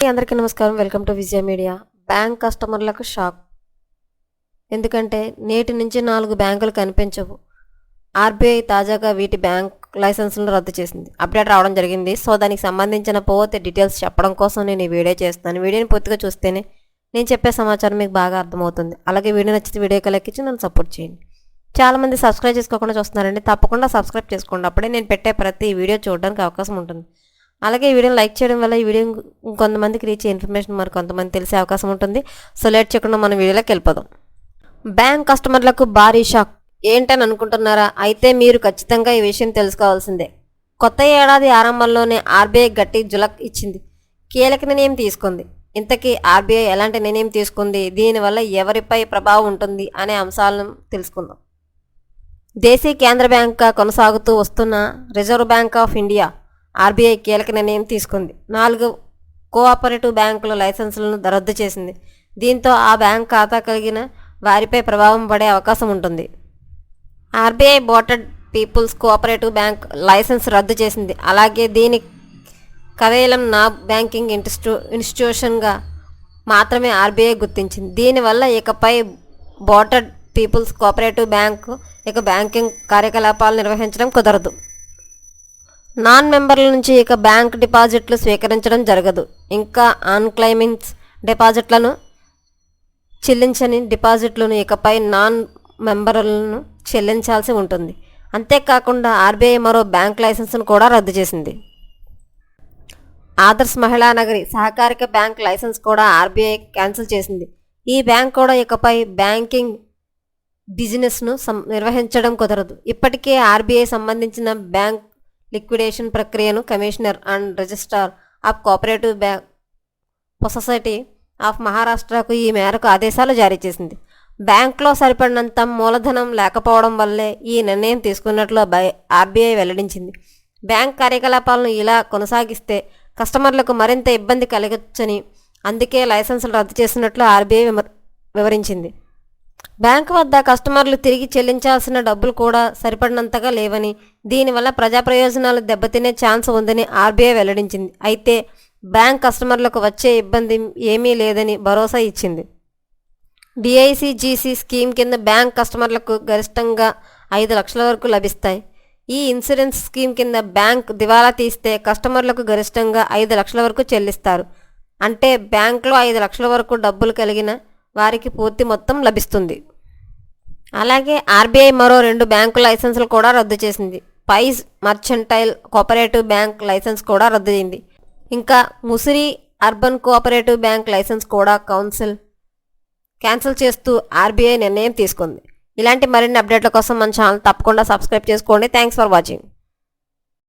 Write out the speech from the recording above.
అందరికీ నమస్కారం. Welcome to Vijaya media bank కస్టమర్లకు షాక్ ఎందుకంటే నేటి నుంచి నాలుగు బ్యాంకులు కనిపించవు. ఆర్బీఐ తాజాగా వీటి బ్యాంక్ లైసెన్స్ను రద్దు చేసింది. అప్డేట్ రావడం జరిగింది. సో దానికి సంబంధించిన పోతే డీటెయిల్స్ చెప్పడం కోసం నేను ఈ వీడియో చేస్తాను వీడియోని పూర్తిగా చూస్తేనే నేను చెప్పే సమాచారం మీకు బాగా అర్థమవుతుంది. అలాగే వీడియో నచ్చితే వీడియో కలెక్కించి నన్ను సపోర్ట్ చేయండి. చాలామంది సబ్స్క్రైబ్ చేసుకోకుండా చూస్తున్నారండి. తప్పకుండా సబ్స్క్రైబ్ చేసుకోండి. అప్పుడే నేను పెట్టే ప్రతి వీడియో చూడడానికి అవకాశం ఉంటుంది. అలాగే ఈ వీడియోని లైక్ చేయడం వల్ల ఈ వీడియో ఇంకొంతమందికి రీచ్ ఇన్ఫర్మేషన్ మరి కొంతమంది తెలిసే అవకాశం ఉంటుంది. సో లేట్ చేయకుండా మనం వీడియోలోకి వెళ్ళిపోదాం. బ్యాంక్ కస్టమర్లకు భారీ షాక్. ఏంటని అనుకుంటున్నారా? అయితే మీరు ఖచ్చితంగా ఈ విషయం తెలుసుకోవాల్సిందే. కొత్త ఏడాది ఆరంభంలోనే ఆర్బీఐ గట్టి జులక్ ఇచ్చింది. కీలక నిర్ణయం తీసుకుంది. ఇంతకీ ఆర్బీఐ ఎలాంటి నిర్ణయం తీసుకుంది? దీనివల్ల ఎవరిపై ప్రభావం ఉంటుంది అనే అంశాలను తెలుసుకుందాం. దేశీయ కేంద్ర బ్యాంక్గా కొనసాగుతూ వస్తున్న reserve bank of India RBI కీలక నిర్ణయం తీసుకుంది. నాలుగు కోఆపరేటివ్ బ్యాంకుల లైసెన్సులను రద్దు చేసింది. దీంతో ఆ బ్యాంక్ ఖాతా కలిగిన వారిపై ప్రభావం పడే అవకాశం ఉంటుంది. RBI Botad peoples cooperative bank license రద్దు చేసింది. అలాగే దీని కవేలం నా బ్యాంకింగ్ ఇన్స్టిట్యూ ఇన్స్టిట్యూషన్గా మాత్రమే ఆర్బీఐ గుర్తించింది. దీనివల్ల ఇకపై బోటెడ్ పీపుల్స్ కోఆపరేటివ్ బ్యాంకు ఇక బ్యాంకింగ్ కార్యకలాపాలు నిర్వహించడం కుదరదు. నాన్ మెంబర్ల నుంచి ఇక బ్యాంక్ డిపాజిట్లు స్వీకరించడం జరగదు. ఇంకా అన్క్లైమింగ్స్ డిపాజిట్లను చెల్లించని డిపాజిట్లను ఇకపై నాన్ మెంబర్లను చెల్లించాల్సి ఉంటుంది. అంతేకాకుండా ఆర్బీఐ మరో బ్యాంక్ లైసెన్స్ను కూడా రద్దు చేసింది. ఆదర్శ్ మహిళా నగరి సహకారిక బ్యాంక్ లైసెన్స్ కూడా ఆర్బీఐ క్యాన్సిల్ చేసింది. ఈ బ్యాంక్ కూడా ఇకపై బ్యాంకింగ్ బిజినెస్ను సం నిర్వహించడం కుదరదు. ఇప్పటికే ఆర్బీఐ సంబంధించిన బ్యాంక్ లిక్విడేషన్ ప్రక్రియను commissioner and registrar of cooperative bank society of మహారాష్ట్రకు ఈ మేరకు ఆదేశాలు జారీ చేసింది. బ్యాంక్లో సరిపడినంత మూలధనం లేకపోవడం వల్లే ఈ నిర్ణయం తీసుకున్నట్లు ఆర్బీఐ వెల్లడించింది. బ్యాంక్ కార్యకలాపాలను ఇలా కొనసాగిస్తే కస్టమర్లకు మరింత ఇబ్బంది కలగచ్చని అందుకే లైసెన్సులు రద్దు చేసినట్లు ఆర్బీఐ వివరించింది. బ్యాంకు వద్ద కస్టమర్లు తిరిగి చెల్లించాల్సిన డబ్బులు కూడా సరిపడినంతగా లేవని దీనివల్ల ప్రజా ప్రయోజనాలు దెబ్బతినే ఛాన్స్ ఉందని ఆర్బీఐ వెల్లడించింది. అయితే బ్యాంక్ కస్టమర్లకు వచ్చే ఇబ్బంది ఏమీ లేదని భరోసా ఇచ్చింది. డిఐసిజిసి స్కీమ్ కింద బ్యాంక్ కస్టమర్లకు గరిష్టంగా ఐదు లక్షల వరకు లభిస్తాయి. ఈ ఇన్సూరెన్స్ స్కీమ్ కింద బ్యాంక్ దివాలా తీస్తే కస్టమర్లకు గరిష్టంగా ఐదు లక్షల వరకు చెల్లిస్తారు. అంటే బ్యాంక్లో ఐదు లక్షల వరకు డబ్బులు కలిగిన వారికి పూర్తి మొత్తం లభిస్తుంది. అలాగే ఆర్బీఐ మరో రెండు బ్యాంకు లైసెన్సులు కూడా రద్దు చేసింది. పైస్ మర్చెంటైల్ కోఆపరేటివ్ బ్యాంక్ లైసెన్స్ కూడా రద్దు అయింది. ఇంకా Musiri urban cooperative bank license కూడా కౌన్సిల్ క్యాన్సిల్ చేస్తూ ఆర్బీఐ నిర్ణయం తీసుకుంది. ఇలాంటి మరిన్ని అప్డేట్ల కోసం మన ఛానల్ తప్పకుండా సబ్స్క్రైబ్ చేసుకోండి. Thanks for watching.